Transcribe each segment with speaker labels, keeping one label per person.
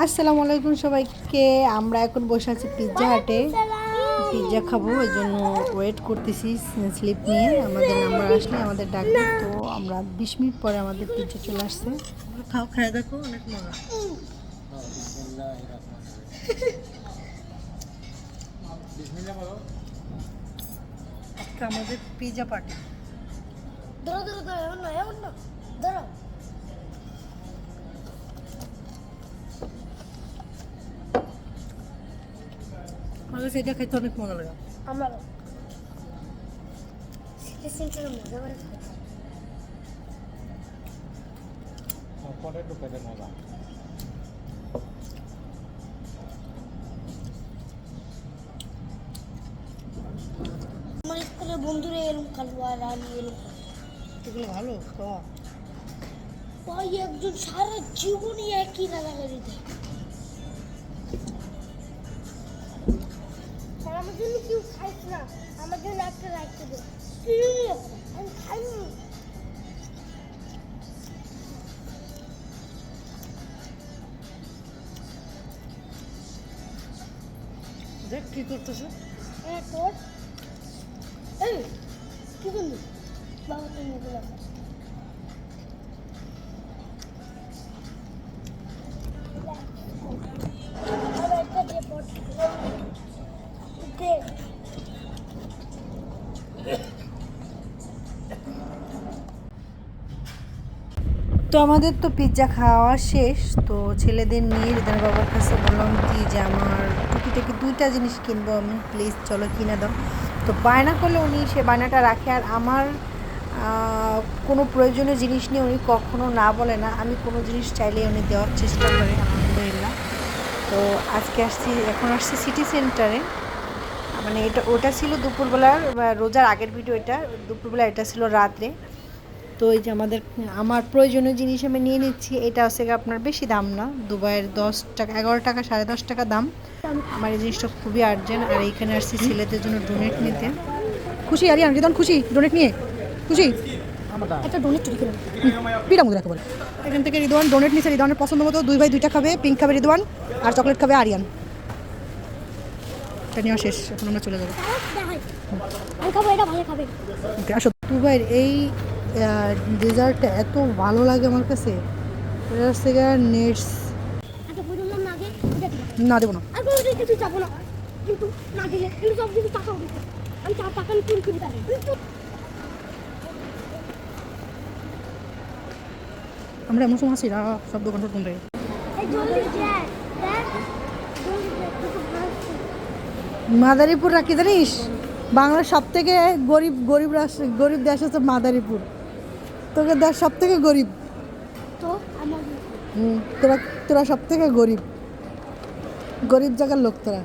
Speaker 1: আসসালামু আলাইকুম সবাইকে। আমরা এখন বসে আছি পিৎজা হাটে। পিৎজা খাব ওই জন্য ওয়েট করতেছি স্লিপ নিয়ে। আমাদের নাম্বার আসলে আমাদের ডাকবে তো আমরা বিশ মিনিট পরে আমাদের পিৎজা চলে আসছে। খাও খাই দেখো অনেক মজা। আমাদের পিৎজা পার্টি
Speaker 2: ধরো ধরো ধরো এমন না এমন না ধরো।
Speaker 1: আমাদের সেটা খেতে অনেক মজা লাগে
Speaker 2: আমারও মজা আমার স্কুলের বন্ধুরা এরকম খালো আর আমি এরকম
Speaker 1: এগুলো ভালো খাওয়া
Speaker 2: একজন সারা জীবনই একই রাগাগাড়ি দেয় খাইস না আমার জন্য একটা রাখতে দে Serious, আমি খাইনি।
Speaker 1: দেখ কি করতেছে।
Speaker 2: হ্যাঁ তোর এই কি করলি বাবা তুমি
Speaker 1: তো আমাদের তো পিৎজা খাওয়া শেষ, তো ছেলেদের নিয়ে রিদার বাবার কাছে বললাম কি যে আমার টুকিটাকি দুইটা জিনিস কিনবো আমি প্লিজ চলো কিনে দাও। তো বায়না করলে উনি, সে বায়নাটা রাখে, আর আমার কোনো প্রয়োজনীয় জিনিস নিয়ে উনি কখনো না বলে না। আমি কোনো জিনিস চাইলে উনি দেওয়ার চেষ্টা করে, আলহামদুলিল্লাহ। তো আজকে আসছি, এখন আসছি সিটি সেন্টারে মানে এটা, ওটা ছিল দুপুরবেলার রোজার আগের ভিডিও এটা, দুপুরবেলা এটা ছিল রাত্রে। তো এই যে আমাদের আমার প্রয়োজনীয় জিনিস আমি নিয়ে নিচ্ছি এটা হচ্ছে গিয়ে আপনার বেশি দাম না দুবাইয়ের দশ টাকা এগারো টাকা সাড়ে দশ টাকা দাম। আমার এই জিনিসটা খুবই আর্জেন্ট আর এইখানে আসছি ছেলেদের জন্য ডোনেট নিতে। খুশি আরিয়ান রিদন খুশি ডোনেট নিয়ে। খুশি?
Speaker 2: একটা ডোনেট চুরি করে
Speaker 1: পিটা মুদ্রা বলে। এখান থেকে রিদওয়ান ডোনেট নিচ্ছে রিদওয়ানের পছন্দ মতো দুই ভাই দুইটা খাবে পিঙ্ক খাবে রিদওয়ান আর চকলেট খাবে আরিয়ান। এটা নেওয়া শেষ এখন আমরা চলে যাব।
Speaker 2: খাব এটা ভালো খাবে।
Speaker 1: ওকে আসো। দুবাইয়ের এই ডেজার্টটা এত ভালো লাগে আমার কাছে। এটা হচ্ছে নেটস
Speaker 2: না
Speaker 1: দেবো। না
Speaker 2: আর কোনো দিকে কিছু যাব না। কিন্তু না দিলে কিন্তু সব কিছু টাকা হবে আমি চার টাকা আমি কিনতে পারি।
Speaker 1: আমরা এমন সময় আছি সব দোকান টোকান রে
Speaker 2: এই জলদি যায় দেখ জলদি যায় কিছু ভালো
Speaker 1: মাদারীপুর রাখি জানিস? বাংলার সব থেকে গরিব গরিব রাষ্ট্র গরিব দেশ হচ্ছে মাদারীপুর। তোকে দেখ সব থেকে গরিব।
Speaker 2: তো
Speaker 1: হুম, তোরা তোরা সব থেকে গরিব। গরিব জায়গার লোক তোরা।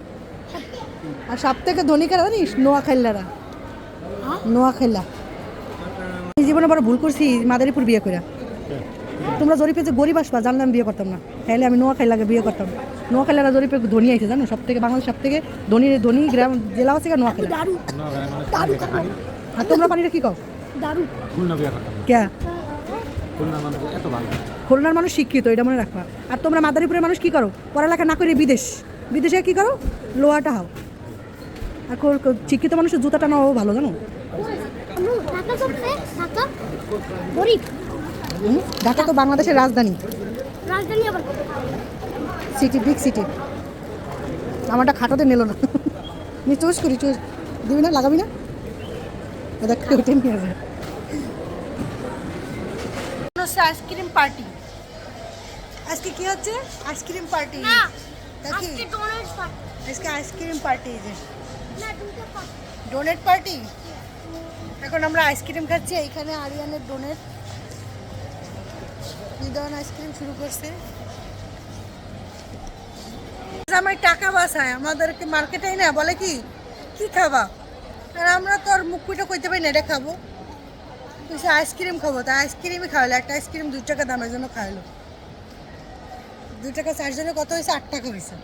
Speaker 1: আর সব থেকে ধনী কারা জানিস? নোয়াখাইলারা
Speaker 2: হ্যাঁ?
Speaker 1: নোয়াখাইলা এই জীবনে বড় ভুল করছি মাদারীপুর বিয়ে করে তোমরা জরিপে যে গরিব আসবা জানলাম বিয়ে করতাম না। তাহলে আমি নোয়াখাইলাকে বিয়ে করতাম। নোয়াখাইলারা জরিপে ধনী আছে জানো? সব থেকে বাংলাদেশ সব থেকে ধনী ধনী গ্রাম জেলা হচ্ছে গিয়ে নোয়াখাইলা আর তোমরা পানিটা কি কও?
Speaker 2: দারু।
Speaker 3: খুলনা বিয়ে করতাম।
Speaker 1: কে
Speaker 3: খুলনা মানুষ এত ভালো।
Speaker 1: খুলনার মানুষ শিক্ষিত এটা মনে রাখবা। আর তোমরা মাদারীপুরের মানুষ কি করো? পড়ালেখা না করে বিদেশ। বিদেশে কি করো? লোহাটা হাও। আর শিক্ষিত মানুষের জুতাটা নাও ভালো জানো?
Speaker 2: ঢাকা করতে ঢাকা গরিব।
Speaker 1: হুম? ঢাকা তো বাংলাদেশের রাজধানী।
Speaker 2: রাজধানী আবার
Speaker 1: সিটি বিগ সিটি আমারটা খাটাতে নিল না। নি চুজ করি চুজ দিবি না লাগাবি না? দেখ নিয়ে আসবে। হচ্ছে আইসক্রিম পার্টি আজকে কি হচ্ছে? আইসক্রিম পার্টি
Speaker 2: না
Speaker 1: দেখি
Speaker 2: আজকে ডোনেট পার্টি
Speaker 1: আজকে আইসক্রিম পার্টি যে। ডোনেট পার্টি এখন আমরা আইসক্রিম খাচ্ছি এইখানে আরিয়ানের ডোনেট নিদন আইসক্রিম শুরু করছে। আমার টাকা বাসায় আমাদেরকে মার্কেটেই না বলে কি? কি খাবা? আর আমরা তো আর মুখ কইতে পারি না এটা খাব। তুই আইসক্রিম খাব। তা আইসক্রিমই খাওয়ালো একটা আইসক্রিম দু টাকা দামের জন্য খাওয়ালো দু টাকা চারজনে কত হয়েছে আট টাকা হয়েছে